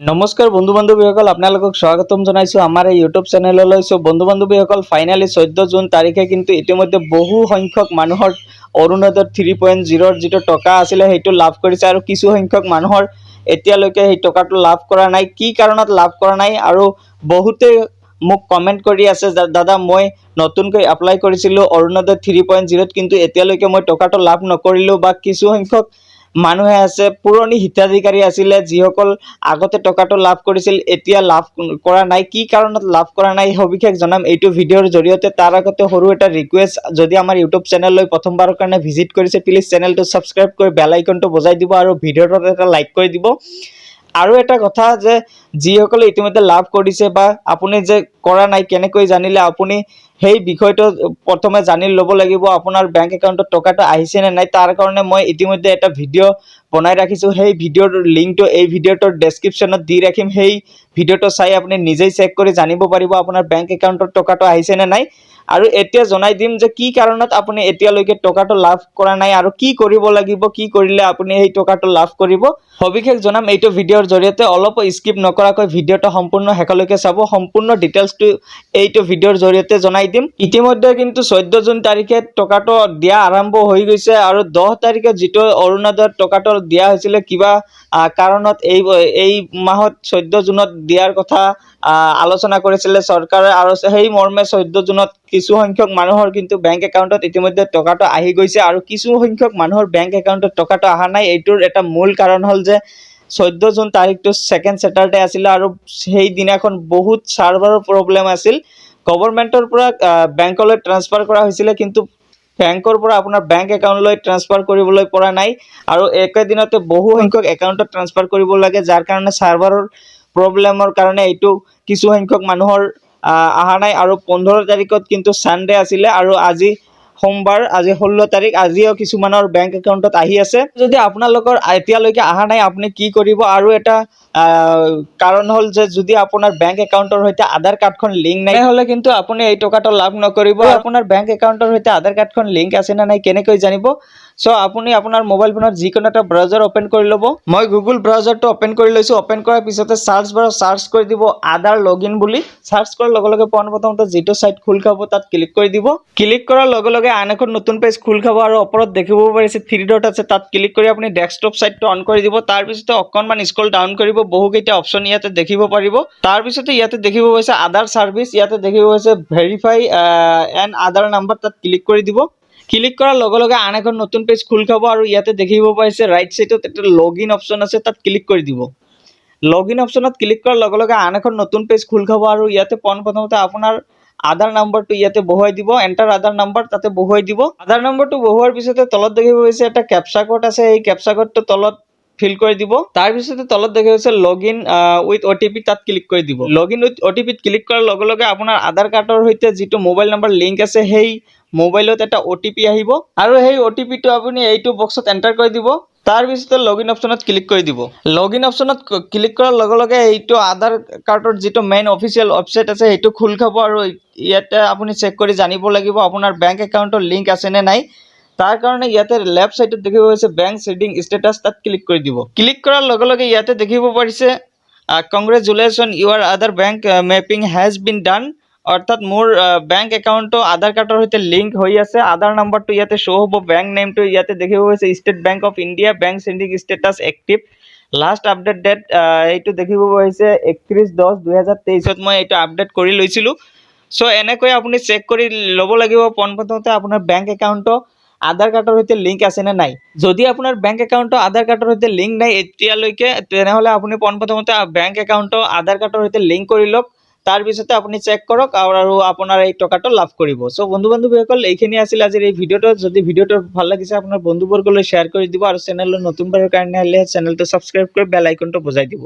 নমস্কাৰ বন্ধু বান্ধৱীসকল আপোনালোকক স্বাগতম জনাইছোঁ। আমাৰ এই ইউটিউব চেনেললৈ চ' বন্ধু বান্ধৱীসকল ফাইনেলি চৈধ্য জুন তাৰিখে কিন্তু ইতিমধ্যে বহু সংখ্যক মানুহৰ অৰুণোদয় থ্ৰী পইণ্ট জিৰ'ৰ যিটো টকা আছিলে, সেইটো লাভ কৰিছে আৰু কিছু সংখ্যক মানুহৰ এতিয়ালৈকে সেই টকাটো লাভ কৰা নাই। কি কাৰণত লাভ কৰা নাই আৰু বহুতে মোক কমেণ্ট কৰি আছে দাদা, মই নতুনকৈ এপ্লাই কৰিছিলোঁ অৰুণোদয় থ্ৰী পইণ্ট জিৰ'ত কিন্তু এতিয়ালৈকে মই টকাটো লাভ নকৰিলোঁ বা কিছু সংখ্যক মানুহে আছে, পুৰণি হিতাধিকাৰী আছিলে, যিসকল আগতে টকাটো লাভ কৰিছিল, এতিয়া লাভ কৰা নাই। কি কাৰণত লাভ কৰা নাই সবিশেষ জনাম এইটো ভিডিঅ'ৰ জৰিয়তে। তাৰ আগতে সৰু এটা ৰিকুৱেষ্ট যদি আমাৰ ইউটিউব চেনেললৈ প্ৰথমবাৰৰ কাৰণে ভিজিট কৰিছে প্লিজ চেনেলটো ছাবস্ক্ৰাইব কৰি বেল আইকনটো বজাই দিব আৰু ভিডিঅ'টোত এটা লাইক কৰি দিব। আৰু এটা কথা যে যিসকলে ইতিমধ্যে লাভ কৰিছে বা আপুনি যে কৰা নাই, কেনেকৈ জানিলে আপুনি সেই বিষয়টো প্ৰথমে জানি ল'ব লাগিব, আপোনাৰ বেংক একাউণ্টত টকাটো আহিছে নে নাই, তাৰ কাৰণে মই ইতিমধ্যে এটা ভিডিঅ' বনাই ৰাখিছোঁ। সেই ভিডিঅ'ৰ লিংকটো এই ভিডিঅ'টোৰ ডেছক্ৰিপশ্যনত দি ৰাখিম। সেই ভিডিঅ'টো চাই আপুনি নিজেই চেক কৰি জানিব পাৰিব, আপোনাৰ বেংক একাউণ্টত টকাটো আহিছে নে নাই। আৰু এতিয়া জনাই দিম যে কি কাৰণত আপুনি এতিয়ালৈকে টকাটো লাভ কৰা নাই আৰু কি কৰিব লাগিব, কি কৰিলে আপুনি সেই টকাটো লাভ কৰিব। সবিশেষ জনাম, এইটো ভিডিঅ'ৰ জৰিয়তে অলপো স্কিপ নকৰাকৈ ভিডিঅ'টো সম্পূৰ্ণ শেষলৈকে চাব। সম্পূৰ্ণ ডিটেইলছটো এইটো ভিডিঅ'ৰ জৰিয়তে জনাই দিম। ইতিমধ্যে কিন্তু চৈধ্য জুন তাৰিখে টকাটো দিয়া আৰম্ভ হৈ গৈছে আৰু দহ তাৰিখে যিটো অৰুণোদয়ৰ টকাটো দিয়া হৈছিলে, কিবা কাৰণত এই এই মাহত চৈধ্য জুনত দিয়াৰ কথা আলোচনা কৰিছিলে চৰকাৰে আৰু সেই মৰ্মে চৈধ্য জুনত কিছু সংখ্যক মানুহৰ কিন্তু বেংক একাউণ্টত ইতিমধ্যে টকাটো আহি গৈছে আৰু কিছু সংখ্যক মানুহৰ বেংক একাউণ্টত টকাটো অহা নাই। এইটোৰ এটা মূল কাৰণ হ'ল যে চৈধ্য জুন তাৰিখটো ছেকেণ্ড ছেটাৰডে আছিলে আৰু সেই দিনাখন বহুত ছাৰ্ভাৰৰ প্ৰব্লেম আছিল। গভৰ্ণমেণ্টৰ পৰা বেংকলৈ ট্ৰান্সফাৰ কৰা হৈছিলে কিন্তু বেংকৰ পৰা আপোনাৰ বেংক একাউণ্টলৈ ট্ৰান্সফাৰ কৰিবলৈ পৰা নাই। আৰু একেদিনতে বহু সংখ্যক একাউণ্টত ট্ৰান্সফাৰ কৰিব লাগে, যাৰ কাৰণে ছাৰ্ভাৰৰ প্ৰব্লেমৰ কাৰণে এইটো কিছু সংখ্যক মানুহৰ অহা নাই আৰু পোন্ধৰ তাৰিখত কিন্তু ছানডে আছিলে আৰু আজি সোমবাৰ আজি ষোল্ল তাৰিখ আজিও কিছুমানৰ বেংক একাউণ্টত আহি আছে। যদি আপোনালোকৰ এতিয়ালৈকে অহা নাই আপুনি কি কৰিব? আৰু এটা কাৰণ হ'ল যে যদি আপোনাৰ বেংক একাউণ্টৰ সৈতে আধাৰ কাৰ্ডখন লিংক নাই তেনেহ'লে কিন্তু আপুনি এই টকাটো লাভ নকৰিব। আপোনাৰ বেংক একাউণ্টৰ সৈতে আধাৰ কাৰ্ডখন লিংক আছে নে নাই কেনেকৈ জানিব? চ' আপুনি আপোনাৰ মোবাইল ফোনত যিকোনো এটা ব্ৰাউজাৰ অ'পেন কৰি ল'ব। মই গুগল ব্ৰাউজাৰটো অ'পেন কৰি লৈছোঁ। অ'পেন কৰাৰ পিছতে চাৰ্চ বাৰত চাৰ্চ কৰি দিব আধাৰ লগ ইন বুলি। চাৰ্চ কৰাৰ লগে লগে পোনপ্ৰথমতে যিটো ছাইট খোল খাব তাত ক্লিক কৰি দিব। ক্লিক কৰাৰ লগে লগে আন এখন নতুন পেজ খোল খাব আৰু ওপৰত দেখিব পাৰিছে থ্ৰী ডট আছে। তাত ক্লিক কৰি আপুনি ডেস্কটপ ছাইটটো অন কৰি দিব। তাৰপিছতে অকণমান স্ক্ৰল ডাউন কৰিব। বহুকেইটা অপশ্যন ইয়াতে দেখিব পাৰিব। তাৰপিছতে ইয়াতে দেখিব পাইছে আধাৰ ছাৰ্ভিচ ইয়াতে দেখিব পাইছে ভেৰিফাই এণ্ড আধাৰ নাম্বাৰ তাত ক্লিক কৰি দিব। ক্লিক কৰাৰ লগে লগে আন এখন নতুন পেজ খোল খাব আৰু ইয়াতে দেখিব পাইছে ৰাইট ছাইডত এটা লগ ইন অপশ্যন আছে, তাত ক্লিক কৰি দিব। লগ ইন অপশ্যনত ক্লিক কৰাৰ লগে লগে আন এখন নতুন পেজ খোল খাব আৰু ইয়াতে পোনপ্ৰথমতে আপোনাৰ আধাৰ নাম্বাৰটো ইয়াতে বহুৱাই দিব এণ্টাৰ আধাৰ নাম্বাৰ তাতে বহুৱাই দিব। আধাৰ নম্বৰটো বহুৱাৰ পিছতে তলত দেখিব পাইছে এটা কেপচা কোড আছে, এই কেপচা কোডটো তলত ফিল কৰি দিব। তাৰপিছতে তলত দেখা গৈছে লগ ইন উইথ অ' তাত ক্লিক কৰি দিব। Log in with O' T পিত ক্লিক কৰাৰ লগে লগে আপোনাৰ আধাৰ কাৰ্ডৰ সৈতে যিটো মোবাইল নম্বৰ লিংক আছে, সেই মোবাইলত এটা অ' টি পি আহিব। আৰু সেই অ' টি পিটো আপুনি এইটো বক্সত এণ্টাৰ কৰি দিব। তাৰপিছতে লগ ইন অপশ্যনত ক্লিক কৰি দিব। লগ ইন অপশ্যনত ক্লিক কৰাৰ লগে লগে এইটো আধাৰ কাৰ্ডৰ যিটো মেইন অফিচিয়েল ৱেবছাইট আছে, সেইটো খোল খাব আৰু ইয়াতে আপুনি চেক কৰি জানিব লাগিব আপোনাৰ বেংক একাউণ্টৰ লিংক আছেনে নাই। তাৰ কাৰণে ইয়াতে লেফ্ট চাইডত দেখিব পাইছে বেংক চেডিং ষ্টেটাছ তাত ক্লিক কৰি দিব। ক্লিক কৰাৰ লগে লগে ইয়াতে দেখিব পাৰিছে congratulation your Aadhaar bank mapping has been done অৰ্থাৎ মোৰ বেংক একাউণ্টটো আধাৰ কাৰ্ডৰ সৈতে লিংক হৈ আছে। আধাৰ নাম্বাৰটো ইয়াতে শ্ব' হ'ব। বেংক নেমটো ইয়াতে দেখিব পাইছে State Bank of India bank seeding status active last update date এইটো দেখিব পাইছে একত্ৰিছ দহ দুহেজাৰ তেইছত মই এইটো আপডেট কৰি লৈছিলোঁ। চ' এনেকৈ আপুনি চেক কৰি ল'ব লাগিব। পোনপ্ৰথমতে আপোনাৰ বেংক একাউণ্টটো আধাৰ কাৰ্ডৰ সৈতে লিংক আছে নে নাই। যদি আপোনাৰ বেংক একাউণ্টটো আধাৰ কাৰ্ডৰ সৈতে লিংক নাই এতিয়ালৈকে, তেনেহ'লে আপুনি পোনপ্ৰথমতে বেংক একাউণ্টটো আধাৰ কাৰ্ডৰ সৈতে লিংক কৰি লওক। তাৰপিছতে আপুনি চেক কৰক আৰু আপোনাৰ এই টকাটো লাভ কৰিব। চ' বন্ধু বান্ধৱীসকল এইখিনি আছিল আজিৰ এই ভিডিঅ'টো। যদি ভিডিঅ'টো ভালো লাগিছে, আপোনাৰ বন্ধুবৰ্গলৈ শ্বেয়াৰ কৰি দিব আৰু চেনেললৈ নতুনবাৰৰ কাৰণে আহিলে চেনেলটো ছাবস্ক্ৰাইব কৰি বেল আইকনটো বজাই দিব।